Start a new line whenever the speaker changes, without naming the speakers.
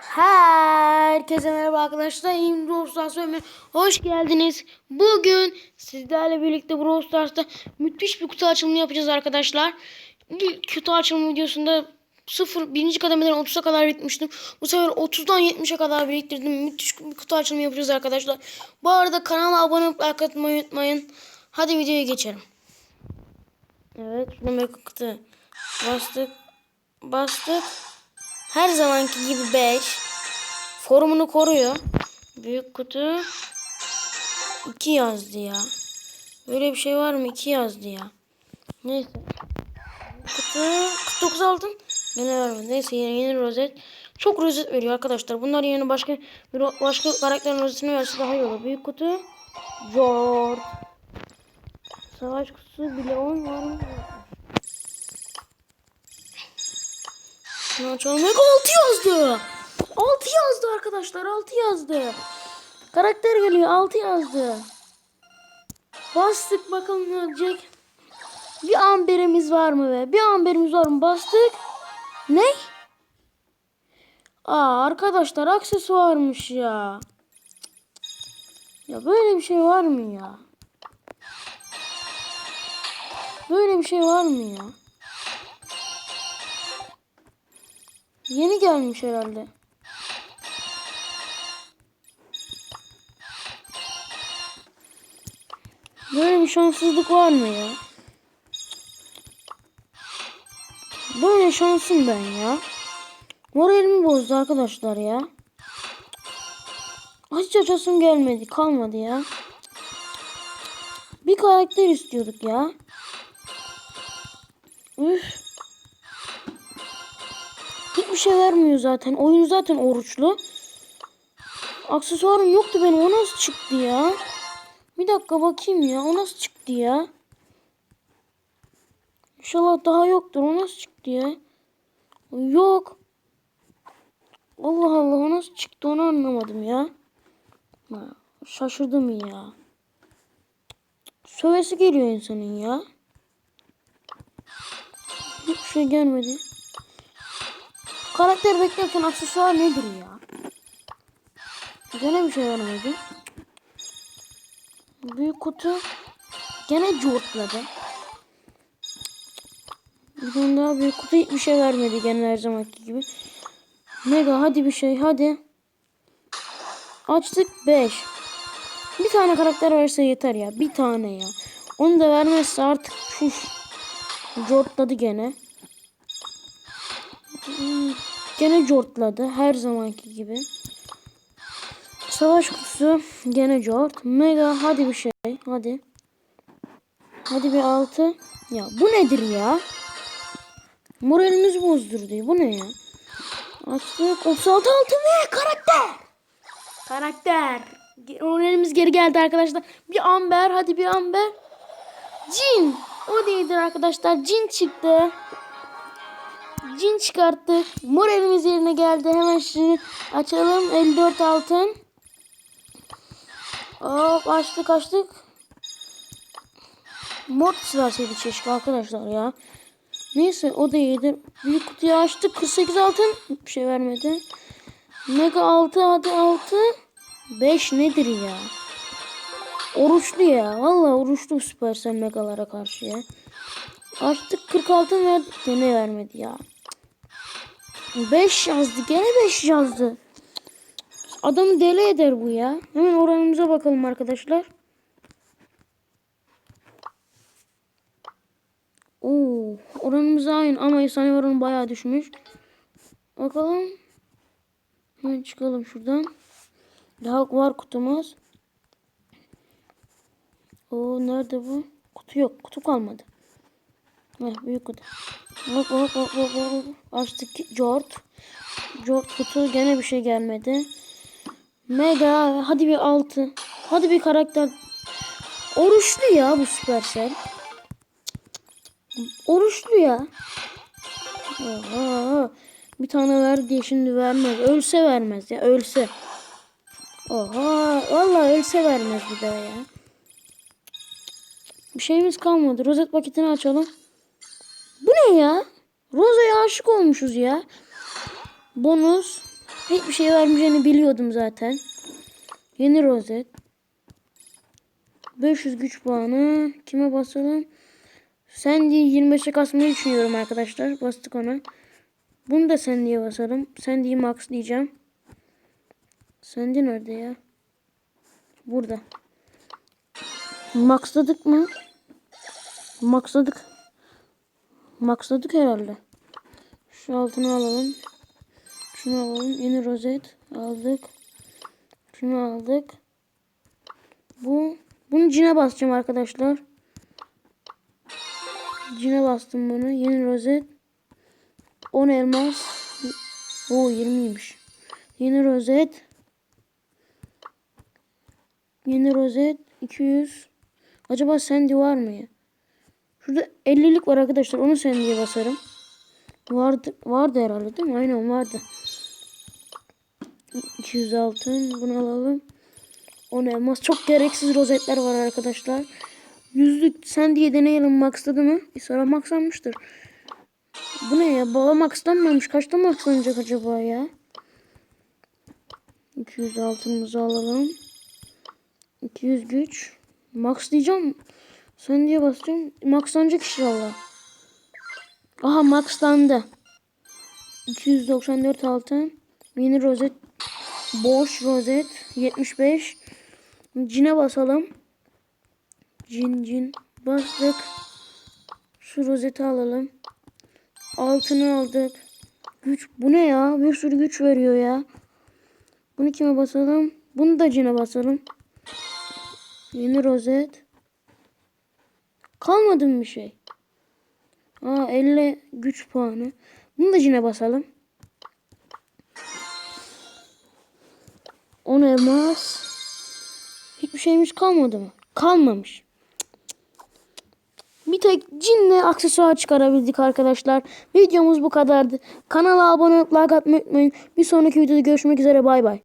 Herkese merhaba arkadaşlar. İyiyim Brawl Stars Ömer. Hoş geldiniz. Bugün sizlerle birlikte Brawl Stars'ta müthiş bir kutu açılımı yapacağız arkadaşlar. İlk kutu açılımı videosunda 0 birinci kademeden 30'a kadar bitmiştim. Bu sefer 30'dan 70'e kadar biriktirdim. Müthiş bir kutu açılımı yapacağız arkadaşlar. Bu arada kanala abone olup like unutmayın. Hadi videoya geçelim. Evet, şuna kutu. Bastık. Bastık. Her zamanki gibi 5. Formunu koruyor. Büyük kutu 2 yazdı ya. Böyle bir şey var mı? 2 yazdı ya. Neyse. Kutu 49 altın. Gene vermedi. Neyse yeni, yeni rozet. Çok rozet veriyor arkadaşlar. Bunlar yerine başka bir başka karakterin rozetini verse daha iyi olur. Büyük kutu Jord. Savaş kutusu bile 10 var mı? Mega 6 yazdı. 6 yazdı arkadaşlar. 6 yazdı. Karakter geliyor. 6 yazdı. Bastık bakalım ne olacak. Bir amberimiz var mı be? Bir amberimiz var mı? Bastık. Ne? Aa arkadaşlar aksesuarmış ya. Ya böyle bir şey var mı ya? Böyle bir şey var mı ya? Yeni gelmiş herhalde. Böyle bir şanssızlık var mı ya? Böyle şansım ben ya. Moralimi bozdu arkadaşlar ya. Hiç açasım gelmedi. Kalmadı ya. Bir karakter istiyorduk ya. Üf. Hiçbir şey vermiyor zaten. Oyun zaten oruçlu. Aksesuarım yoktu benim. O nasıl çıktı ya? Bir dakika bakayım ya. O nasıl çıktı ya? İnşallah daha yoktur. O nasıl çıktı ya? Yok. Allah Allah o nasıl çıktı onu anlamadım ya. Şaşırdım ya. Sövesi geliyor insanın ya. Hiçbir şey gelmedi. Karakter beklerken aksesuar nedir ya? Gene bir şey vermedi. Büyük kutu gene cortladı. Bir daha büyük kutu hiçbir şey vermedi gene her zamanki gibi. Mega hadi bir şey hadi. Açtık 5. Bir tane karakter verse yeter ya. Bir tane ya. Onu da vermezse artık şuş. Cortladı gene. Gene cortladı her zamanki gibi. Savaş kutusu gene cort. Mega hadi bir şey hadi. Hadi bir altı. Ya bu nedir ya? Moralimizi bozdurdu. Bu ne ya? Açtık. 36 altın ve karakter. Karakter. Moralimiz geri geldi arkadaşlar. Bir amber. Hadi bir amber. Cin. O değildir arkadaşlar. Cin çıktı. Cin çıkarttık. Moralimiz yerine geldi. Hemen şimdi açalım. 54 altın. Hop açtık açtık. Mortis verseydi keşke arkadaşlar ya. Neyse o da iyidir. Büyük kutuyu açtık. 48 altın. Bir şey vermedi. Mega 6 hadi 6. 5 nedir ya? Oruçlu ya. Vallahi oruçlu Supercell megalara karşı ya. Açtık 40 altın verdi. Gene vermedi ya. 5 yazdı. Gene 5 yazdı. Adamı deli eder bu ya. Hemen oranımıza bakalım arkadaşlar. Oo, oranımız aynı ama efsane oranı bayağı düşmüş. Bakalım. Hemen çıkalım şuradan. Daha var kutumuz. Oo nerede bu? Kutu yok. Kutu kalmadı. Heh, büyük kutu. Hop hop hop hop hop. Açtık Jort. Jort kutu gene bir şey gelmedi. Mega hadi bir altı. Hadi bir karakter. Oruçlu ya bu Supercell. Oruçlu ya. Oha. Bir tane ver diye şimdi vermez. Ölse vermez ya. Ölse. Oha. Vallahi ölse vermez bir daha ya. Bir şeyimiz kalmadı. Rozet paketini açalım. Ne ya? Roza'ya aşık olmuşuz ya. Bonus. Hiçbir şey vermeyeceğini biliyordum zaten. Yeni rozet. 500 güç puanı. Kime basalım? Sandy 25'e kasmayı düşünüyorum arkadaşlar. Bastık ona. Bunu da Sandy'ye basalım. Sandy'yi max diyeceğim. Sandy nerede ya? Burada. Maxladık mı? Maxladık. Maxladık herhalde. Şu altını alalım. Şunu alalım. Yeni rozet aldık. Şunu aldık. Bu bunu cine basacağım arkadaşlar. Cine bastım bunu. Yeni rozet. 10 elmas. O 20'ymiş. Yeni rozet. Yeni rozet 200. Acaba Sandy var mı ya? Şurada 50'lik var arkadaşlar. Onu Sandy'ye basarım. Vardı, vardı herhalde değil mi? Aynen vardı. 200 altın. Bunu alalım. 10 elmas. Çok gereksiz rozetler var arkadaşlar. Yüzlük sen diye deneyelim maxladı mı? Bir sonra maxlanmıştır. Bu ne ya? Baba maxlanmamış. Kaçta maxlanacak acaba ya? 200 altınımızı alalım. 200 güç. Max diyeceğim. Sen diye basacağım. Maxlanacak inşallah. Aha maxlandı. 294 altın. Yeni rozet. Boş rozet. 75. Cine basalım. Cin cin. Bastık. Şu rozeti alalım. Altını aldık. Güç. Bu ne ya? Bir sürü güç veriyor ya. Bunu kime basalım? Bunu da cine basalım. Yeni rozet. Kalmadı mı bir şey? Aa 50 güç puanı. Bunu da cine basalım. 10 elmas. Hiçbir şeyimiz kalmadı mı? Kalmamış. Bir tek cinle aksesuar çıkarabildik arkadaşlar. Videomuz bu kadardı. Kanala abone olup like atmayı unutmayın. Bir sonraki videoda görüşmek üzere bay bay.